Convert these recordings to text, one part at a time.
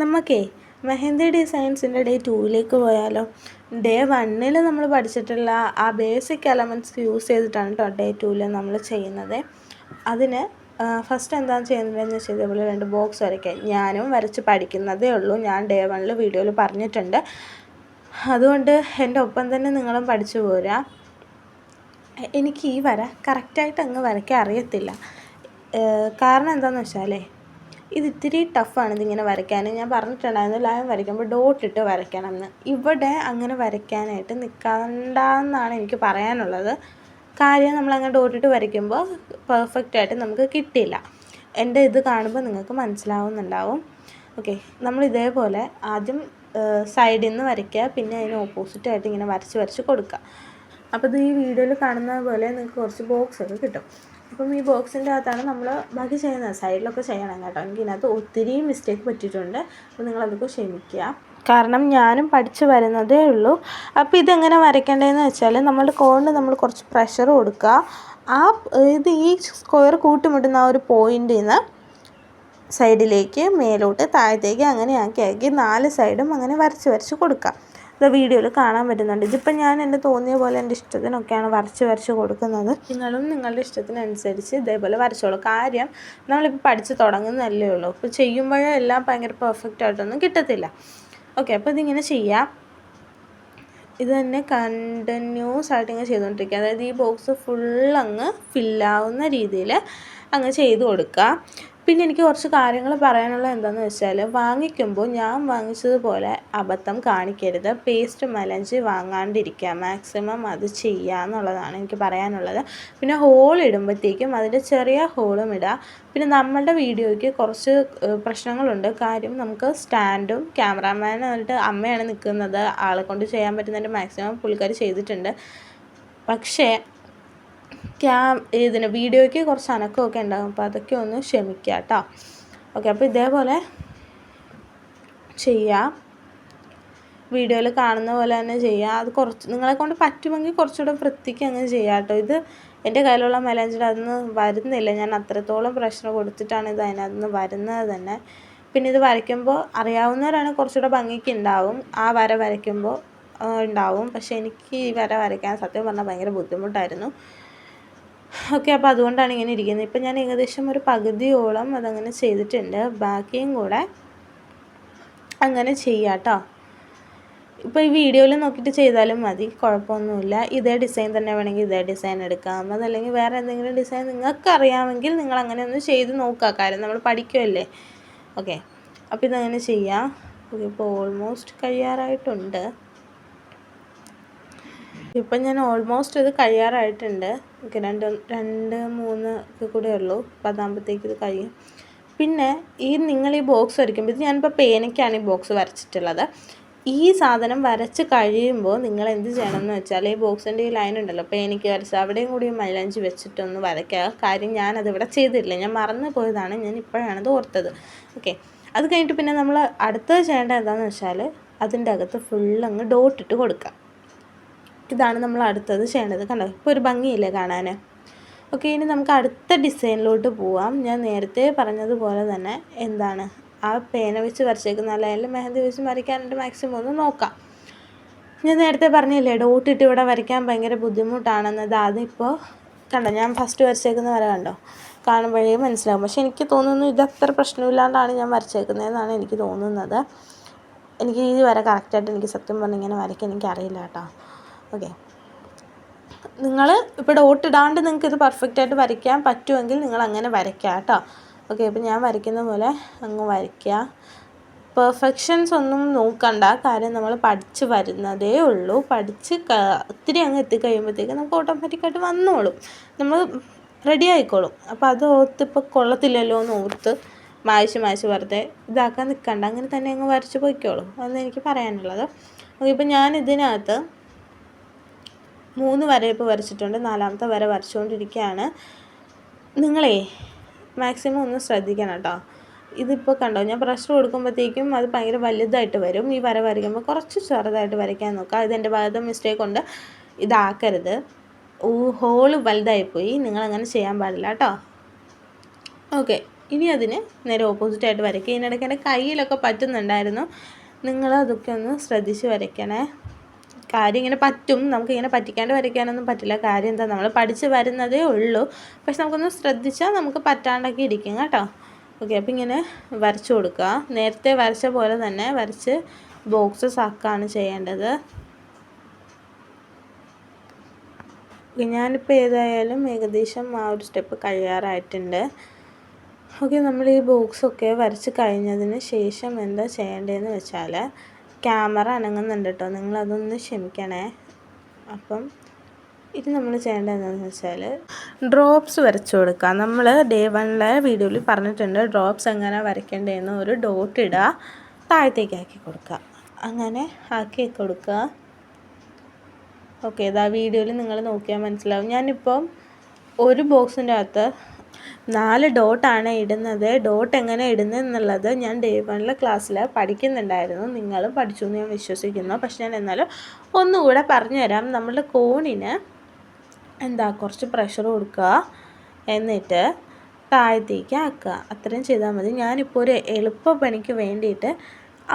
നമുക്കേ മെഹന്തി ഡിസൈൻസിന്റെ ഡേ ടൂവിലേക്ക് പോയാലോ. ഡേ വണ്ണിൽ നമ്മൾ പഠിച്ചിട്ടുള്ള ആ ബേസിക് എലമെന്റ്സ് യൂസ് ചെയ്തിട്ടാണ് കേട്ടോ ഡേ ടൂവിൽ നമ്മൾ ചെയ്യുന്നത്. അതിന് ഫസ്റ്റ് എന്താണ് ചെയ്യുന്നതെന്ന് വെച്ചാൽ ഇതേപോലെ രണ്ട് ബോക്സ് വരയ്ക്കാൻ ഞാനും വരച്ച് പഠിക്കുന്നതേ ഉള്ളൂ. ഞാൻ ഡേ വണ്ണിൽ വീഡിയോയിൽ പറഞ്ഞിട്ടുണ്ട്. അതുകൊണ്ട് എന്റെ ഒപ്പം തന്നെ നിങ്ങളും പഠിച്ചു പോരാ എനിക്ക് ഈ വര കറക്റ്റായിട്ട് അങ്ങ് വരയ്ക്കാൻ അറിയത്തില്ല. കാരണം എന്താണെന്ന് വെച്ചാലേ ഇത് ഇത്തിരി ടഫാണ് ഇതിങ്ങനെ വരയ്ക്കാൻ. ഞാൻ പറഞ്ഞിട്ടുണ്ടായിരുന്നു ലൈൻ വരയ്ക്കുമ്പോൾ ഡോട്ട് ഇട്ട് വരയ്ക്കണം എന്ന് ഇവിടെ അങ്ങനെ വരയ്ക്കാനായിട്ട് നിൽക്കണ്ടെന്നാണ് എനിക്ക് പറയാനുള്ളത്. കാര്യം നമ്മളങ്ങനെ ഡോട്ട് ഇട്ട് വരയ്ക്കുമ്പോൾ പെർഫെക്റ്റ് ആയിട്ട് നമുക്ക് കിട്ടില്ല എന്റെ ഇത് കാണുമ്പോൾ നിങ്ങൾക്ക് മനസ്സിലാവുന്നുണ്ടാവും. ഓക്കെ നമ്മൾ ഇതേപോലെ ആദ്യം സൈഡിൽ നിന്ന് വരയ്ക്കുക പിന്നെ അതിന് ഓപ്പോസിറ്റായിട്ട് ഇങ്ങനെ വരച്ച് വരച്ച് കൊടുക്കുക. അപ്പോൾ ഇത് ഈ വീഡിയോയിൽ കാണുന്ന പോലെ നിങ്ങൾക്ക് കുറച്ച് ബോക്സൊക്കെ കിട്ടും. അപ്പം ഈ ബോക്സിന്റെ അകത്താണ് നമ്മൾ ബാക്കി ചെയ്യുന്നത്. സൈഡിലൊക്കെ ചെയ്യണം കേട്ടോ. എനിക്ക് ഇതിനകത്ത് ഒത്തിരി മിസ്റ്റേക്ക് പറ്റിയിട്ടുണ്ട്. അപ്പോൾ നിങ്ങളതൊക്കെ ക്ഷമിക്കുക. കാരണം ഞാനും പഠിച്ചു വരുന്നതേ ഉള്ളൂ. അപ്പോൾ ഇതെങ്ങനെ വരയ്ക്കേണ്ടതെന്ന് വെച്ചാൽ നമ്മളുടെ കോണിന് നമ്മൾ കുറച്ച് പ്രഷർ കൊടുക്കുക. ആ ഇത് ഈ സ്ക്വയർ കൂട്ടിമുട്ടുന്ന ആ ഒരു പോയിന്റിൽ നിന്ന് സൈഡിലേക്ക് മേലോട്ട് താഴത്തേക്ക് അങ്ങനെ ആക്കി ആക്കി നാല് സൈഡും അങ്ങനെ വരച്ച് വരച്ച് കൊടുക്കുക. വീഡിയോയിൽ കാണാൻ പറ്റുന്നുണ്ട്. ഇതിപ്പോൾ ഞാൻ എന്റെ തോന്നിയ പോലെ എന്റെ ഇഷ്ടത്തിനൊക്കെയാണ് വരച്ച് വരച്ച് കൊടുക്കുന്നത്. നിങ്ങളും നിങ്ങളുടെ ഇഷ്ടത്തിനനുസരിച്ച് ഇതേപോലെ വരച്ചോളൂ കാര്യം നമ്മളിപ്പോൾ പഠിച്ച് തുടങ്ങുന്നതല്ലേ ഉള്ളൂ. ഇപ്പോൾ ചെയ്യുമ്പോഴേ എല്ലാം ഭയങ്കര പെർഫെക്റ്റ് ആയിട്ടൊന്നും കിട്ടത്തില്ല. ഓക്കെ അപ്പോൾ ഇതിങ്ങനെ ചെയ്യാം. ഇത് തന്നെ കണ്ടിന്യൂസ് ആയിട്ട് ഇങ്ങനെ ചെയ്തുകൊണ്ടിരിക്കുക അതായത് ഈ ബോക്സ് ഫുൾ അങ്ങ് ഫില്ലാവുന്ന രീതിയിൽ അങ്ങ് ചെയ്ത് കൊടുക്കുക. പിന്നെ എനിക്ക് കുറച്ച് കാര്യങ്ങൾ പറയാനുള്ളത് എന്താണെന്ന് വെച്ചാൽ വാങ്ങിക്കുമ്പോൾ ഞാൻ വാങ്ങിച്ചതുപോലെ അബദ്ധം കാണിക്കരുത്. പേസ്റ്റ് മലഞ്ച് വാങ്ങാണ്ടിരിക്കുക. മാക്സിമം അത് ചെയ്യുക എന്നുള്ളതാണ് എനിക്ക് പറയാനുള്ളത്. പിന്നെ ഹോൾ ഇടുമ്പോഴത്തേക്കും അതിന്റെ ചെറിയ ഹോളും ഇടുക. പിന്നെ നമ്മളുടെ വീഡിയോയ്ക്ക് കുറച്ച് പ്രശ്നങ്ങളുണ്ട്. കാര്യം നമുക്ക് സ്റ്റാൻഡും ക്യാമറാമാൻ എന്നിട്ട് അമ്മയാണ് നിൽക്കുന്നത്. ആളെ കൊണ്ട് ചെയ്യാൻ പറ്റുന്നതിന്റെ മാക്സിമം പുള്ളിക്കാർ ചെയ്തിട്ടുണ്ട്. പക്ഷേ ക്യാം ഇതിന് വീഡിയോയ്ക്ക് കുറച്ച് അനക്കമൊക്കെ ഉണ്ടാകും അപ്പോൾ അതൊക്കെ ഒന്ന് ക്ഷമിക്കുക കേട്ടോ. ഓക്കെ അപ്പോൾ ഇതേപോലെ ചെയ്യാം. വീഡിയോയിൽ കാണുന്ന പോലെ തന്നെ ചെയ്യുക അത് കുറച്ച് നിങ്ങളെ കൊണ്ട് പറ്റുമെങ്കിൽ കുറച്ചുകൂടെ വൃത്തിക്ക് അങ്ങ് ചെയ്യാം കേട്ടോ. ഇത് എന്റെ കയ്യിലുള്ള മെലഞ്ചിൽ അതൊന്ന് വരുന്നില്ല. ഞാൻ അത്രത്തോളം പ്രഷർ കൊടുത്തിട്ടാണ് ഇത് അതിനകത്ത് വരുന്നത് തന്നെ. പിന്നെ ഇത് വരയ്ക്കുമ്പോൾ അറിയാവുന്നവരാണ് കുറച്ചുകൂടെ ഭംഗിക്ക് ഉണ്ടാവും. ആ വര വരയ്ക്കുമ്പോൾ ഉണ്ടാവും. പക്ഷേ എനിക്ക് ഈ വര വരയ്ക്കാൻ സത്യം പറഞ്ഞാൽ ഭയങ്കര ബുദ്ധിമുട്ടായിരുന്നു. ഓക്കെ അപ്പോൾ അതുകൊണ്ടാണ് ഇങ്ങനെ ഇരിക്കുന്നത്. ഇപ്പം ഞാൻ ഏകദേശം ഒരു പകുതിയോളം അതങ്ങനെ ചെയ്തിട്ടുണ്ട്. ബാക്കിയും കൂടെ അങ്ങനെ ചെയ്യാം കേട്ടോ ഇപ്പോൾ ഈ വീഡിയോയിൽ നോക്കിയിട്ട് ചെയ്താലും മതി കുഴപ്പമൊന്നുമില്ല. ഇതേ ഡിസൈൻ തന്നെ വേണമെങ്കിൽ ഇതേ ഡിസൈൻ എടുക്കാം. അതല്ലെങ്കിൽ വേറെ എന്തെങ്കിലും ഡിസൈൻ നിങ്ങൾക്ക് അറിയാമെങ്കിൽ നിങ്ങൾ അങ്ങനെ ഒന്ന് ചെയ്ത് നോക്കുക. കാര്യം നമ്മൾ പഠിക്കുമല്ലേ ഓക്കെ അപ്പോൾ ഇതങ്ങനെ ചെയ്യാം. ഇപ്പോൾ ഓൾമോസ്റ്റ് കഴിയാറായിട്ടുണ്ട്. ഇപ്പം ഞാൻ ഓൾമോസ്റ്റ് ഇത് കഴിയാറായിട്ടുണ്ട്. എനിക്ക് രണ്ട് രണ്ട് മൂന്ന് കൂടെ ഉള്ളൂ. പതാമ്പത്തേക്ക് ഇത് കഴിയും. പിന്നെ ഈ നിങ്ങൾ ഈ ബോക്സ് വരയ്ക്കുമ്പോൾ ഇത് ഞാനിപ്പോൾ പേനയ്ക്കാണ് ഈ ബോക്സ് വരച്ചിട്ടുള്ളത്. ഈ സാധനം വരച്ച് കഴിയുമ്പോൾ നിങ്ങൾ എന്ത് ചെയ്യണം എന്ന് വെച്ചാൽ ഈ ബോക്സിന്റെ ഈ ലൈൻ ഉണ്ടല്ലോ എനിക്ക് വരച്ച് അവിടെയും കൂടി മൈലഞ്ച് വെച്ചിട്ടൊന്ന് വരയ്ക്കുക. കാര്യം ഞാനത് ഇവിടെ ചെയ്തിട്ടില്ല. ഞാൻ മറന്നു പോയതാണ്. ഞാൻ ഇപ്പോഴാണത് ഓർത്തത്. ഓക്കെ അത് കഴിഞ്ഞിട്ട് പിന്നെ നമ്മൾ അടുത്തത് ചെയ്യേണ്ടത് എന്താണെന്ന് വെച്ചാൽ അതിന്റെ അകത്ത് ഫുൾ അങ്ങ് ഡോട്ട്ട്ട് കൊടുക്കുക. ഇതാണ് നമ്മൾ അടുത്തത് ചെയ്യേണ്ടത് കണ്ടോ? ഇപ്പോൾ ഒരു ഭംഗിയില്ലേ കാണാൻ? ഓക്കെ ഇനി നമുക്ക് അടുത്ത ഡിസൈനിലോട്ട് പോവാം. ഞാൻ നേരത്തെ പറഞ്ഞതുപോലെ തന്നെ എന്താണ്? ആ പേന വെച്ച് വരച്ചേക്കുന്ന അല്ലെങ്കിൽ മെഹന്തി വെച്ച് വരയ്ക്കാനായിട്ട് മാക്സിമം ഒന്ന് നോക്കാം. ഞാൻ നേരത്തെ പറഞ്ഞില്ലേ ഡോട്ട് ഇട്ട് ഇവിടെ വരയ്ക്കാൻ ഭയങ്കര ബുദ്ധിമുട്ടാണെന്നത് അതിപ്പോൾ കണ്ടോ? ഞാൻ ഫസ്റ്റ് വരച്ചേക്കുന്ന വര കണ്ടോ? കാണുമ്പോഴേ മനസ്സിലാകും പക്ഷെ എനിക്ക് തോന്നുന്നു ഇത് അത്ര പ്രശ്നമില്ലാണ്ടാണ് ഞാൻ വരച്ചേക്കുന്നതെന്നാണ് എനിക്ക് തോന്നുന്നത്. എനിക്ക് ഈ വര കറക്റ്റായിട്ട് എനിക്ക് സത്യം പറഞ്ഞിങ്ങനെ വരയ്ക്കാൻ എനിക്കറിയില്ല കേട്ടോ. ഓക്കെ നിങ്ങൾ ഇപ്പോൾ ഡോട്ട് ഇടാണ്ട് നിങ്ങൾക്ക് ഇത് പെർഫെക്റ്റ് ആയിട്ട് വരയ്ക്കാൻ പറ്റുമെങ്കിൽ നിങ്ങൾ അങ്ങനെ വരയ്ക്കുക കേട്ടോ. ഓക്കെ ഇപ്പം ഞാൻ വരയ്ക്കുന്ന പോലെ അങ്ങ് വരയ്ക്കുക. പെർഫെക്ഷൻസ് ഒന്നും നോക്കണ്ട. കാര്യം നമ്മൾ പഠിച്ച് വരുന്നതേ ഉള്ളൂ. പഠിച്ച് ഒത്തിരി അങ്ങ് എത്തിക്കഴിയുമ്പോഴത്തേക്ക് നമുക്ക് ഓട്ടോമാറ്റിക്കായിട്ട് വന്നോളും. നമ്മൾ റെഡി ആയിക്കോളും. അപ്പോൾ അത് ഓർത്ത് ഇപ്പോൾ കൊള്ളത്തില്ലല്ലോ എന്ന് ഓർത്ത് മായ്ച്ച് മായ്ച്ച് വെറുതെ ഇതാക്കാൻ നിൽക്കണ്ട അങ്ങനെ തന്നെ അങ്ങ് വരച്ച് പോയിക്കോളും. അതെന്ന് എനിക്ക് പറയാനുള്ളത്. ഇപ്പം ഞാൻ ഇതിനകത്ത് മൂന്ന് വര ഇപ്പോൾ വരച്ചിട്ടുണ്ട്. നാലാമത്തെ വര വരച്ചുകൊണ്ടിരിക്കുകയാണ്. നിങ്ങളേ മാക്സിമം ഒന്ന് ശ്രദ്ധിക്കണം കേട്ടോ. ഇതിപ്പോൾ കണ്ടോ ഞാൻ പ്രഷർ കൊടുക്കുമ്പോഴത്തേക്കും അത് ഭയങ്കര വലുതായിട്ട് വരും. ഈ വര വരയ്ക്കുമ്പോൾ കുറച്ച് ചെറുതായിട്ട് വരയ്ക്കാൻ നോക്കുക. ഇതെന്റെ ഭാഗത്ത് മിസ്റ്റേക്ക് ഉണ്ട്. ഇതാക്കരുത്. ഹോൾ വലുതായിപ്പോയി നിങ്ങളങ്ങനെ ചെയ്യാൻ പാടില്ല കേട്ടോ. ഓക്കെ ഇനി അതിന് നേരെ ഓപ്പോസിറ്റായിട്ട് വരയ്ക്കുക. ഇതിനിടയ്ക്ക് എന്റെ കയ്യിലൊക്കെ പറ്റുന്നുണ്ടായിരുന്നു. നിങ്ങളതൊക്കെ ഒന്ന് ശ്രദ്ധിച്ച് വരയ്ക്കണേ. കാര്യം ഇങ്ങനെ പറ്റും. നമുക്ക് ഇങ്ങനെ പറ്റിക്കാണ്ട് വരയ്ക്കാനൊന്നും പറ്റില്ല. കാര്യം എന്താ നമ്മൾ പഠിച്ച് വരുന്നതേ ഉള്ളൂ. പക്ഷെ നമുക്കൊന്ന് ശ്രദ്ധിച്ചാൽ നമുക്ക് പറ്റാണ്ടൊക്കെ ഇരിക്കും കേട്ടോ. ഓക്കെ അപ്പോൾ ഇങ്ങനെ വരച്ചു കൊടുക്കുക. നേരത്തെ വരച്ച പോലെ തന്നെ വരച്ച് ബോക്സസ് ആക്കുകയാണ് ചെയ്യേണ്ടത്. ഞാനിപ്പോൾ ഏതായാലും ഏകദേശം ആ ഒരു സ്റ്റെപ്പ് കഴിയാറായിട്ടുണ്ട്. ഓക്കെ നമ്മൾ ഈ ബോക്സൊക്കെ വരച്ച് കഴിഞ്ഞതിന് ശേഷം എന്താ ചെയ്യേണ്ടതെന്ന് വെച്ചാൽ ക്യാമറ അനങ്ങുന്നുണ്ട് കേട്ടോ. നിങ്ങളതൊന്ന് ക്ഷമിക്കണേ. അപ്പം ഇത് നമ്മൾ ചെയ്യേണ്ടത് എന്താണെന്ന് വെച്ചാൽ ഡ്രോപ്സ് വരച്ചു കൊടുക്കുക നമ്മൾ ഡേ വണ്ണിലെ വീഡിയോയിൽ പറഞ്ഞിട്ടുണ്ട് ഡ്രോപ്സ് എങ്ങനെ വരയ്ക്കേണ്ടതെന്ന് ഒരു ഡോട്ട് ഇടുക താഴത്തേക്ക് ആക്കി കൊടുക്കുക അങ്ങനെ ആക്കി കൊടുക്കുക ഓക്കെ ഇതാ വീഡിയോയിൽ നിങ്ങൾ നോക്കിയാൽ മനസ്സിലാവും. ഞാനിപ്പം ഒരു ബോക്സിന്റെ അകത്ത് നാല് ഡോട്ടാണ് ഇടുന്നത്. ഡോട്ട് എങ്ങനെ ഇടുന്നത് എന്നുള്ളത് ഞാൻ ഡേ വണ്ണിലെ ക്ലാസ്സിൽ പഠിക്കുന്നുണ്ടായിരുന്നു. നിങ്ങളും പഠിച്ചു എന്ന് ഞാൻ വിശ്വസിക്കുന്നു. പക്ഷെ ഞാൻ എന്നാലും ഒന്നുകൂടെ പറഞ്ഞുതരാം. നമ്മളുടെ കോണിന് എന്താ കുറച്ച് പ്രഷർ കൊടുക്കുക എന്നിട്ട് താഴത്തേക്ക് ആക്കുക. അത്രയും ചെയ്താൽ മതി. ഞാനിപ്പോൾ ഒരു എളുപ്പ പണിക്ക് വേണ്ടിയിട്ട്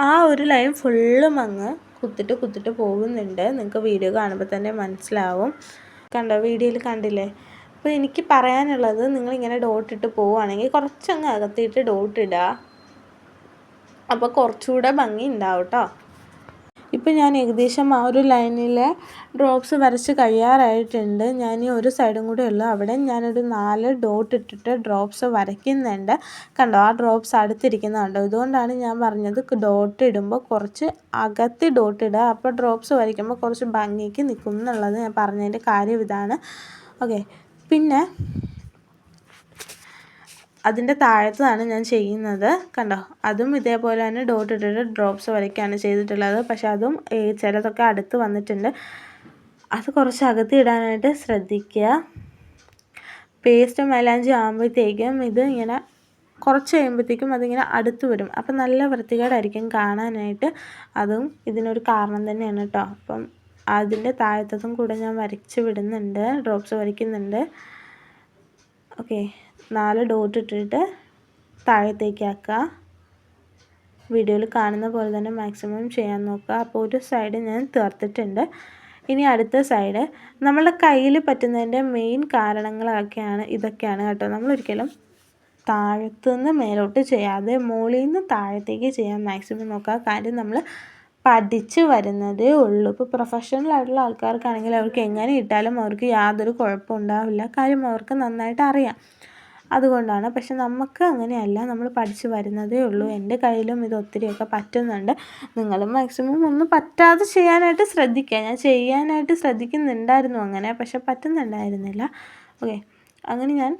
ആ ഒരു ലൈൻ ഫുള്ളും അങ്ങ് കുത്തിട്ട് കുത്തിട്ട് പോകുന്നുണ്ട്. നിങ്ങൾക്ക് വീഡിയോ കാണുമ്പോൾ തന്നെ മനസ്സിലാവും. കണ്ടോ? വീഡിയോയിൽ കണ്ടില്ലേ? അപ്പോൾ എനിക്ക് പറയാനുള്ളത് നിങ്ങളിങ്ങനെ ഡോട്ട് ഇട്ട് പോവുകയാണെങ്കിൽ കുറച്ചങ്ങ് അകത്തിയിട്ട് ഡോട്ട് ഇടുക അപ്പോൾ കുറച്ചുകൂടെ ഭംഗി ഉണ്ടാവും കേട്ടോ ഇപ്പം ഞാൻ ഏകദേശം ആ ഒരു ലൈനിലെ ഡ്രോപ്സ് വരച്ച് കഴിയാറായിട്ടുണ്ട്. ഞാൻ ഈ ഒരു സൈഡും കൂടെ ഉള്ളു. അവിടെ ഞാനൊരു നാല് ഡോട്ട് ഇട്ടിട്ട് ഡ്രോപ്സ് വരയ്ക്കുന്നുണ്ട്. കണ്ടോ? ആ ഡ്രോപ്സ് അടുത്തിരിക്കുന്നുണ്ടോ ഇതുകൊണ്ടാണ് ഞാൻ പറഞ്ഞത് ഡോട്ട് ഇടുമ്പോൾ കുറച്ച് അകത്തി ഡോട്ട് ഇടുക. അപ്പോൾ ഡ്രോപ്സ് വരയ്ക്കുമ്പോൾ കുറച്ച് ഭംഗിക്ക് നിൽക്കും എന്നുള്ളത് ഞാൻ പറഞ്ഞതിന്റെ കാര്യം ഇതാണ്. ഓക്കെ. പിന്നെ അതിന്റെ താഴത്താണ് ഞാൻ ചെയ്യുന്നത്. കണ്ടോ? അതും ഇതേപോലെ തന്നെ ഡോട്ട് ഇട്ടിട്ട് ഡ്രോപ്സ് വരയ്ക്കാണ് ചെയ്തിട്ടുള്ളത്. പക്ഷെ അതും ചിലതൊക്കെ അടുത്ത് വന്നിട്ടുണ്ട്. അത് കുറച്ച് അകത്ത് ഇടാനായിട്ട് ശ്രദ്ധിക്കുക. പേസ്റ്റ് മൈലാഞ്ചി ആകുമ്പോഴത്തേക്കും ഇത് ഇങ്ങനെ കുറച്ച് കഴിയുമ്പോഴത്തേക്കും അതിങ്ങനെ അടുത്ത് വരും. അപ്പം നല്ല വൃത്തികേടായിരിക്കും കാണാനായിട്ട്. അതും ഇതിനൊരു കാരണം തന്നെയാണ് കേട്ടോ. അപ്പം അതിന്റെ താഴത്തതും കൂടെ ഞാൻ വരച്ച് വിടുന്നുണ്ട്. ഡ്രോപ്സ് വരയ്ക്കുന്നുണ്ട്. ഓക്കെ. നാല് ഡോട്ട് ഇട്ടിട്ട് താഴത്തേക്ക് ആക്കുക. വീഡിയോയിൽ കാണുന്ന പോലെ തന്നെ മാക്സിമം ചെയ്യാൻ നോക്കുക. അപ്പോൾ ഒരു സൈഡ് ഞാൻ തീർത്തിട്ടുണ്ട്. ഇനി അടുത്ത സൈഡ് നമ്മളുടെ കയ്യിൽ പറ്റുന്നതിന്റെ മെയിൻ കാരണങ്ങളൊക്കെയാണ് ഇതൊക്കെയാണ് കേട്ടോ. നമ്മളൊരിക്കലും താഴത്തുനിന്ന് മേലോട്ട് ചെയ്യാതെ മുകളിൽ നിന്ന് താഴത്തേക്ക് ചെയ്യാൻ മാക്സിമം നോക്കുക. കാര്യം നമ്മൾ പഠിച്ച് വരുന്നതേ ഉള്ളൂ. ഇപ്പോൾ പ്രൊഫഷണൽ ആയിട്ടുള്ള ആൾക്കാർക്കാണെങ്കിൽ അവർക്ക് എങ്ങനെ ഇട്ടാലും അവർക്ക് യാതൊരു കുഴപ്പം ഉണ്ടാവില്ല. കാര്യം അവർക്ക് നന്നായിട്ട് അറിയാം. അതുകൊണ്ടാണ്. പക്ഷെ നമുക്ക് അങ്ങനെയല്ല. നമ്മൾ പഠിച്ച് വരുന്നതേ ഉള്ളൂ. എന്റെ കയ്യിലും ഇത് ഒത്തിരിയൊക്കെ പറ്റുന്നുണ്ട്. നിങ്ങൾ മാക്സിമം ഒന്നും പറ്റാതെ ചെയ്യാനായിട്ട് ശ്രദ്ധിക്കുക. ഞാൻ ചെയ്യാനായിട്ട് ശ്രദ്ധിക്കുന്നുണ്ടായിരുന്നു അങ്ങനെ. പക്ഷെ പറ്റുന്നുണ്ടായിരുന്നില്ല. ഓക്കെ. അങ്ങനെ ഞാൻ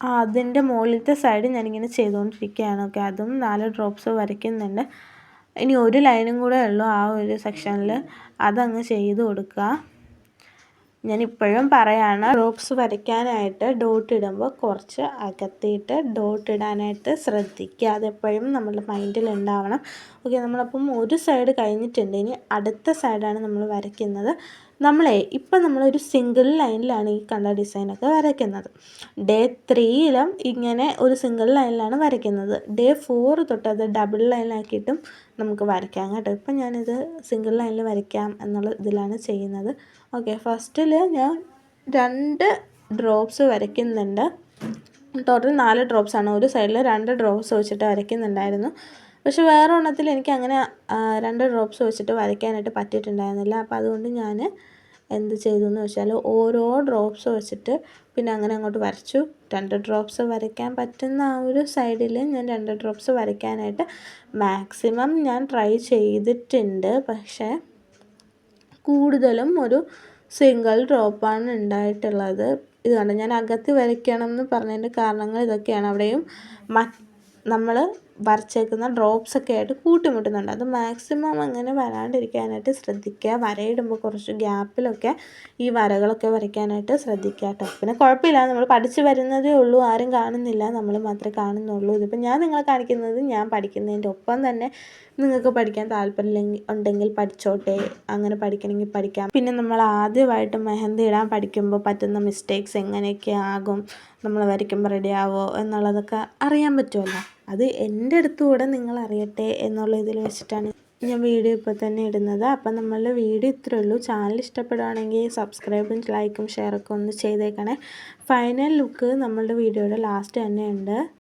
അതിന്റെ മുകളിലത്തെ സൈഡ് ഞാനിങ്ങനെ ചെയ്തുകൊണ്ടിരിക്കുകയാണ്. ഓക്കെ. അതും നാല് ഡ്രോപ്സ് വരയ്ക്കുന്നുണ്ട്. ഇനി ഒരു ലൈനും കൂടെ ഉള്ളൂ ആ ഒരു സെക്ഷനിൽ അതങ്ങ് ചെയ്ത് കൊടുക്കുക. ഞാൻ ഇപ്പോഴും പറയാണ് ഡ്രോപ്സ് വരയ്ക്കാനായിട്ട് ഡോട്ട് ഇടുമ്പോൾ കുറച്ച് അകത്തിയിട്ട് ഡോട്ട് ഇടാനായിട്ട് ശ്രദ്ധിക്കുക. അതെപ്പോഴും നമ്മുടെ മൈൻഡിൽ ഉണ്ടാവണം. ഓക്കെ നമ്മളപ്പം ഒരു സൈഡ് കഴിഞ്ഞിട്ടുണ്ട്. ഇനി അടുത്ത സൈഡാണ് നമ്മൾ വരയ്ക്കുന്നത്. നമ്മളെ ഇപ്പം നമ്മളൊരു സിംഗിൾ ലൈനിലാണ് ഈ കണ്ട ഡിസൈനൊക്കെ വരയ്ക്കുന്നത്. ഡേ ത്രീയിലും ഇങ്ങനെ ഒരു സിംഗിൾ ലൈനിലാണ് വരയ്ക്കുന്നത്. ഡേ ഫോർ തൊട്ട് അത് ഡബിൾ ലൈനാക്കിയിട്ടും നമുക്ക് വരയ്ക്കാം കേട്ടോ. ഇപ്പം ഞാനിത് സിംഗിൾ ലൈനിൽ വരയ്ക്കാം എന്നുള്ള ഇതിലാണ് ചെയ്യുന്നത്. ഓക്കെ ഫസ്റ്റിൽ ഞാൻ രണ്ട് ഡ്രോപ്സ് വരയ്ക്കുന്നുണ്ട്. ടോട്ടൽ നാല് ഡ്രോപ്സാണ് ഒരു സൈഡിൽ രണ്ട് ഡ്രോപ്സ് വെച്ചിട്ട് വരയ്ക്കുന്നുണ്ടായിരുന്നു. പക്ഷെ വേറെ ഒരെണ്ണത്തിൽ എനിക്ക് അങ്ങനെ രണ്ട് ഡ്രോപ്സ് വെച്ചിട്ട് വരയ്ക്കാനായിട്ട് പറ്റിയിട്ടുണ്ടായിരുന്നില്ല. അപ്പോൾ അതുകൊണ്ട് ഞാൻ എന്ത് ചെയ്തു എന്ന് വെച്ചാൽ ഓരോ ഡ്രോപ്സ് വെച്ചിട്ട് പിന്നെ അങ്ങനെ അങ്ങോട്ട് വരച്ചു. രണ്ട് ഡ്രോപ്സ് വരയ്ക്കാൻ പറ്റുന്ന ആ ഒരു സൈഡിൽ ഞാൻ രണ്ട് ഡ്രോപ്സ് വരയ്ക്കാനായിട്ട് മാക്സിമം ഞാൻ ട്രൈ ചെയ്തിട്ടുണ്ട്. പക്ഷേ കൂടുതലും ഒരു സിംഗിൾ ഡ്രോപ്പാണ് ഉണ്ടായിട്ടുള്ളത്. ഇത് കണ്ടോ? ഞാൻ അകത്ത് വരയ്ക്കണം എന്ന് പറഞ്ഞതിന്റെ കാരണങ്ങൾ ഇതൊക്കെയാണ്. അവിടെയും നമ്മൾ വരച്ചേക്കുന്ന ഡ്രോപ്സ് ഒക്കെ ആയിട്ട് കൂട്ടിമുട്ടുന്നുണ്ട്. അത് മാക്സിമം അങ്ങനെ വരാണ്ടിരിക്കാനായിട്ട് ശ്രദ്ധിക്കുക. വരയിടുമ്പോൾ കുറച്ച് ഗ്യാപ്പിലൊക്കെ ഈ വരകളൊക്കെ വരയ്ക്കാനായിട്ട് ശ്രദ്ധിക്കുക കേട്ടോ. പിന്നെ കുഴപ്പമില്ല. നമ്മൾ പഠിച്ചു വരുന്നതേ ഉള്ളൂ. ആരും കാണുന്നില്ല. നമ്മൾ മാത്രമേ കാണുന്നുള്ളൂ. ഇതിപ്പോൾ ഞാൻ നിങ്ങളെ കാണിക്കുന്നത് ഞാൻ പഠിക്കുന്നതിന്റെ ഒപ്പം തന്നെ നിങ്ങൾക്ക് പഠിക്കാൻ താല്പര്യം ഉണ്ടെങ്കിൽ പഠിച്ചോട്ടെ. അങ്ങനെ പഠിക്കണമെങ്കിൽ പഠിക്കാം. പിന്നെ നമ്മൾ ആദ്യമായിട്ട് മെഹന്തി ഇടാൻ പഠിക്കുമ്പോൾ പറ്റുന്ന മിസ്റ്റേക്സ് എങ്ങനെയൊക്കെ ആകും? നമ്മൾ വരയ്ക്കുമ്പോൾ റെഡിയാവോ എന്നുള്ളതൊക്കെ അറിയാൻ പറ്റുമല്ലോ. അത് എന്റെ അടുത്തുകൂടെ നിങ്ങൾ അറിയട്ടെ എന്നുള്ള ഇതിൽ വെച്ചിട്ടാണ് ഞാൻ വീഡിയോ ഇപ്പോൾ തന്നെ ഇടുന്നത്. അപ്പം നമ്മളുടെ വീഡിയോ ഇത്രയേ ഉള്ളൂ. ചാനൽ ഇഷ്ടപ്പെടുകയാണെങ്കിൽ സബ്സ്ക്രൈബും ലൈക്കും ഷെയറൊക്കെ ഒന്ന് ചെയ്തേക്കണേ. ഫൈനൽ ലുക്ക് നമ്മളുടെ വീഡിയോയുടെ ലാസ്റ്റ് തന്നെ ഉണ്ട്.